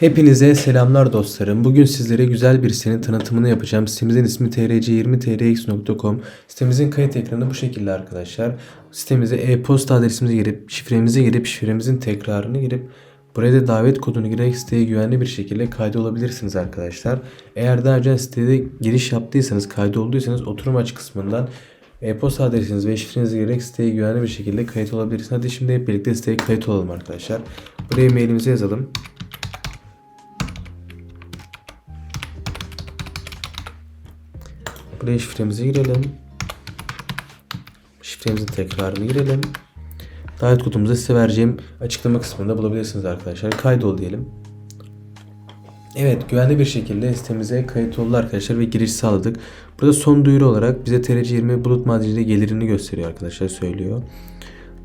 Hepinize selamlar dostlarım. Bugün sizlere güzel bir sitenin tanıtımını yapacağım. Sitemizin ismi trc20trx.com. Sitemizin kayıt ekranı bu şekilde arkadaşlar. Sitemize e-posta adresimizi girip, şifremizi girip, şifremizin tekrarını girip Buraya da davet kodunu girerek siteye güvenli bir şekilde kaydolabilirsiniz arkadaşlar. Eğer daha önce sitede giriş yaptıysanız, kaydolduysanız oturum aç kısmından e-posta adresiniz ve şifrenizi girerek siteye güvenli bir şekilde kayıt olabilirsiniz. Hadi şimdi hep birlikte siteye kayıt olalım arkadaşlar. Buraya mailimizi yazalım. Buraya şifremizi girelim. Şifremizin tekrarını girelim. Davet kodumuzu size vereceğim açıklama kısmında bulabilirsiniz arkadaşlar. Kaydol diyelim. Evet güvenli bir şekilde sitemize kayıt oldu arkadaşlar ve giriş sağladık. Burada son duyuru olarak bize TRC20 bulut madenciliği gelirini gösteriyor arkadaşlar söylüyor.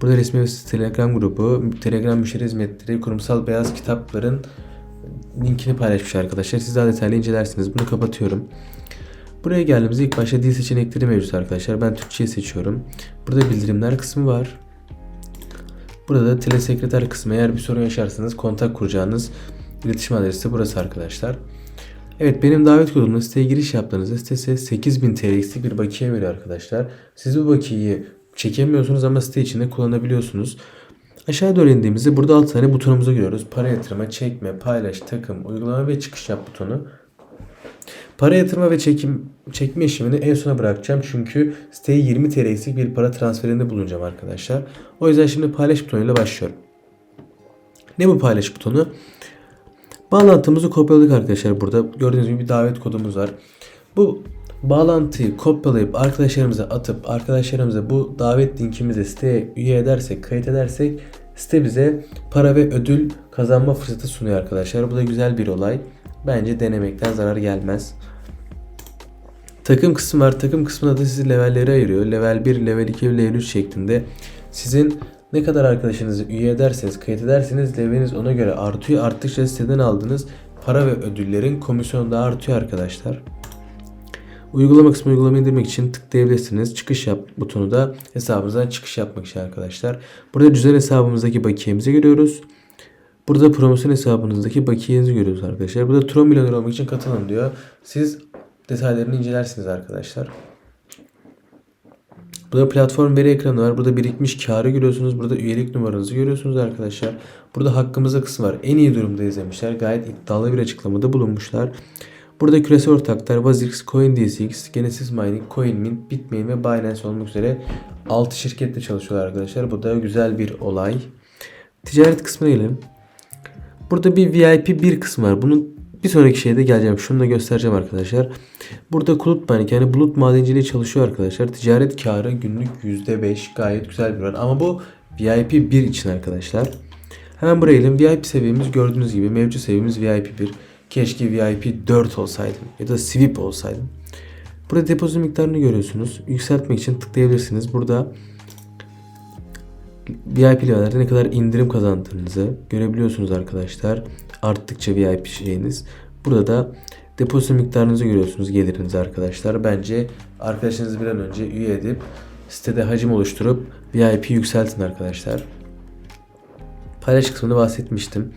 Burada resmi Telegram grubu, Telegram müşteri hizmetleri, kurumsal beyaz kitapların linkini paylaşmış arkadaşlar. Siz daha detaylı incelersiniz. Bunu kapatıyorum. Buraya geldiğimizde ilk başta dil seçenekleri mevcut arkadaşlar. Ben Türkçeyi seçiyorum. Burada bildirimler kısmı var. Burada da telesekreter kısmı eğer bir sorun yaşarsanız kontak kuracağınız iletişim adresi burası arkadaşlar. Evet benim davet kodumla siteye giriş yaptığınızda site size 8000 TL'lik bir bakiye veriyor arkadaşlar. Siz bu bakiyeyi çekemiyorsunuz ama site içinde kullanabiliyorsunuz. Aşağı doğru indiğimizde burada 6 tane butonumuza giriyoruz. Para yatırma, çekme, paylaş, takım, uygulama ve çıkış yap butonu. Para yatırma ve çekim çekme işlemini en sona bırakacağım. Çünkü siteye 20 TL bir para transferinde bulunacağım arkadaşlar. O yüzden şimdi paylaş butonuyla başlıyorum. Ne bu paylaş butonu? Bağlantımızı kopyaladık arkadaşlar burada. Gördüğünüz gibi bir davet kodumuz var. Bu bağlantıyı kopyalayıp arkadaşlarımıza atıp arkadaşlarımıza bu davet linkimizi siteye üye edersek, kayıt edersek site bize para ve ödül kazanma fırsatı sunuyor arkadaşlar. Bu da güzel bir olay. Bence denemekten zarar gelmez. Takım kısmı var. Takım kısmında da sizi levellere ayırıyor. Level 1, level 2 ve level 3 şeklinde. Sizin ne kadar arkadaşınızı üye ederseniz, kayıt ederseniz leveliniz ona göre artıyor. Arttıkça siteden aldığınız para ve ödüllerin komisyonu da artıyor arkadaşlar. Uygulama kısmı uygulama indirmek için tıklayabilirsiniz. Çıkış yap butonu da hesabınızdan çıkış yapmak için arkadaşlar. Burada cüzdan hesabımızdaki bakiyemizi görüyoruz. Burada promosyon hesabınızdaki bakiyenizi görüyoruz arkadaşlar. Burada Tron milyoner olmak için katılın diyor. Siz detaylarını incelersiniz arkadaşlar. Burada platform veri ekranı var. Burada birikmiş karı görüyorsunuz. Burada üyelik numaranızı görüyorsunuz arkadaşlar. Burada hakkımızda kısmı var. En iyi durumdayız demişler. Gayet iddialı bir açıklamada bulunmuşlar. Burada küresel ortaklar Wazix, CoinDCX, Genesis Mining, CoinMint, Bitmain ve Binance olmak üzere 6 şirketle çalışıyorlar arkadaşlar. Bu da güzel bir olay. Ticaret kısmına gelelim. Burada bir VIP 1 kısmı var. Bunun bir sonraki şeyde geleceğim. Şunu da göstereceğim arkadaşlar. Burada Bulut Mining yani bulut madenciliği çalışıyor arkadaşlar. Ticaret karı günlük %5 gayet güzel bir oran. Ama bu VIP 1 için arkadaşlar. Hemen buraya gelin. VIP seviyemiz gördüğünüz gibi mevcut seviyemiz VIP 1. Keşke VIP 4 olsaydım ya da SWIP olsaydım. Burada depozito miktarını görüyorsunuz. Yükseltmek için tıklayabilirsiniz. Burada VIP levelerde ne kadar indirim kazandığınızı görebiliyorsunuz arkadaşlar. Arttıkça VIP şeyiniz. Burada da depozito miktarınızı görüyorsunuz gelirinizi arkadaşlar. Bence arkadaşınızı bir an önce üye edip sitede hacim oluşturup VIP yükseltin arkadaşlar. Paylaş kısmında bahsetmiştim.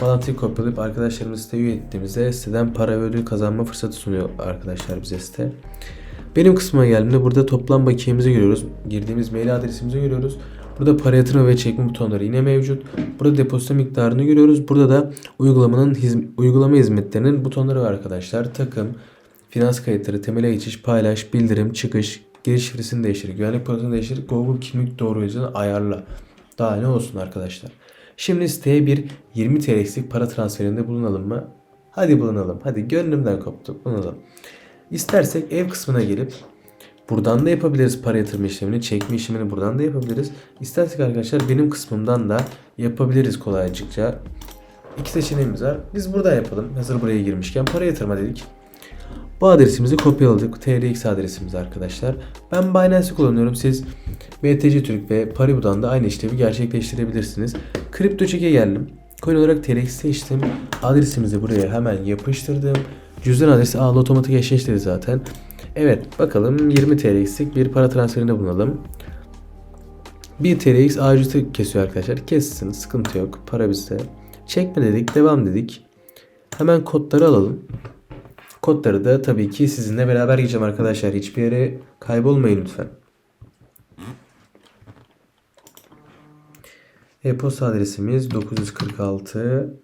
Bağlantıyı kopyalayıp arkadaşlarımızı siteye üye ettiğimizde siteden para ve ödül kazanma fırsatı sunuyor arkadaşlar bize site. Benim kısmıma geldiğimde burada toplam bakiyemizi görüyoruz. Girdiğimiz mail adresimizi görüyoruz. Burada para yatırma ve çekme butonları yine mevcut. Burada depozito miktarını görüyoruz. Burada da uygulamanın hizm- uygulama hizmetlerinin butonları var arkadaşlar. Takım, finans kayıtları, temele geçiş, paylaş, bildirim, çıkış, giriş şifresini değiştir, güvenlik parasını değiştir, Google kimlik doğruluyucunu ayarla. Daha ne olsun arkadaşlar. Şimdi siteye bir 20 TL'lik para transferinde bulunalım mı? Hadi bulunalım. Hadi gönlümden koptu. Bulunalım. İstersek ev kısmına gelip buradan da yapabiliriz para yatırma işlemini, çekme işlemini buradan da yapabiliriz. İstersek arkadaşlar benim kısmımdan da yapabiliriz kolaycıkça. İki seçeneğimiz var. Biz buradan yapalım. Hazır buraya girmişken para yatırma dedik. Bu adresimizi kopyaladık. TRX adresimiz arkadaşlar. Ben Binance'i kullanıyorum. Siz BTC Türk ve Paribu'dan da aynı işlemi gerçekleştirebilirsiniz. Kripto çeke geldim. Coin olarak TRX seçtim. Adresimizi buraya hemen yapıştırdım. Cüzdan adresi A'la otomatik eşleştirdi zaten. Evet bakalım 20 TRX'lik bir para transferinde bulunalım. 1 TRX A ücreti kesiyor arkadaşlar. Kessin sıkıntı yok. Para bizde. Çekme dedik. Devam dedik. Hemen kodları alalım. Kodları da tabii ki sizinle beraber gireceğim arkadaşlar. Hiçbir yere kaybolmayın lütfen. E-posta adresimiz 946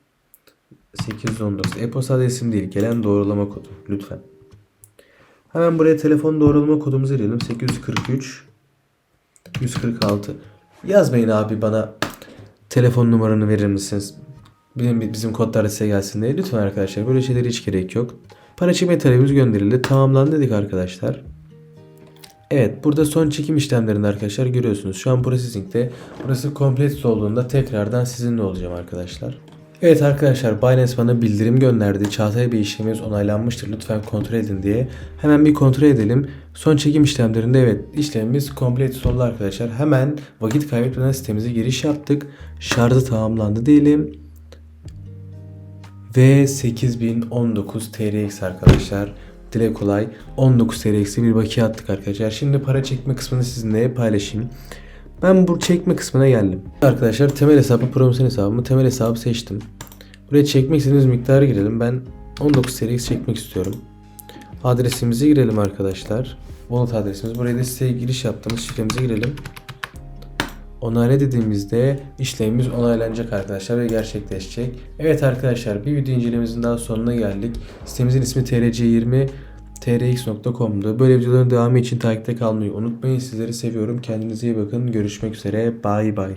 819. E-posta adresim değil. Gelen doğrulama kodu. Lütfen. Hemen buraya telefon doğrulama kodumuzu girelim. 843 146. Yazmayın abi bana telefon numaranı verir misiniz? Bizim, bizim kodlar size gelsin diye. Lütfen arkadaşlar böyle şeylere hiç gerek yok. Para çekme talebimiz gönderildi. Tamamlandı dedik arkadaşlar. Evet burada son çekim işlemlerinde arkadaşlar görüyorsunuz. Şu an processing'de. Burası complete olduğunda tekrardan sizinle olacağım arkadaşlar. Evet arkadaşlar Binance bana bildirim gönderdi. Çağatay Bey işlemimiz onaylanmıştır. Lütfen kontrol edin diye. Hemen bir kontrol edelim. Son çekim işlemlerinde evet işlemimiz complete oldu arkadaşlar. Hemen vakit kaybetmeden sitemize giriş yaptık. Şarjı tamamlandı diyelim. Ve 8019 TRX arkadaşlar. Dile kolay 19 TRX'e bir bakiye attık arkadaşlar. Şimdi para çekme kısmını sizinle paylaşayım. Ben bu çekme kısmına geldim. Arkadaşlar temel hesabı, promosyon hesabımı, temel hesabı seçtim. Buraya çekmek istediğimiz miktarı girelim. Ben 19 TRX çekmek istiyorum. Adresimizi girelim arkadaşlar. Wallet adresimiz. Buraya da siteye giriş yaptığımız şifremize girelim. Onayla dediğimizde işlemimiz onaylanacak arkadaşlar ve gerçekleşecek. Evet arkadaşlar bir video incelememizin daha sonuna geldik. Sitemizin ismi trc20 trx.com'du. Böyle videoların devamı için takipte kalmayı unutmayın. Sizleri seviyorum. Kendinize iyi bakın. Görüşmek üzere. Bay bay.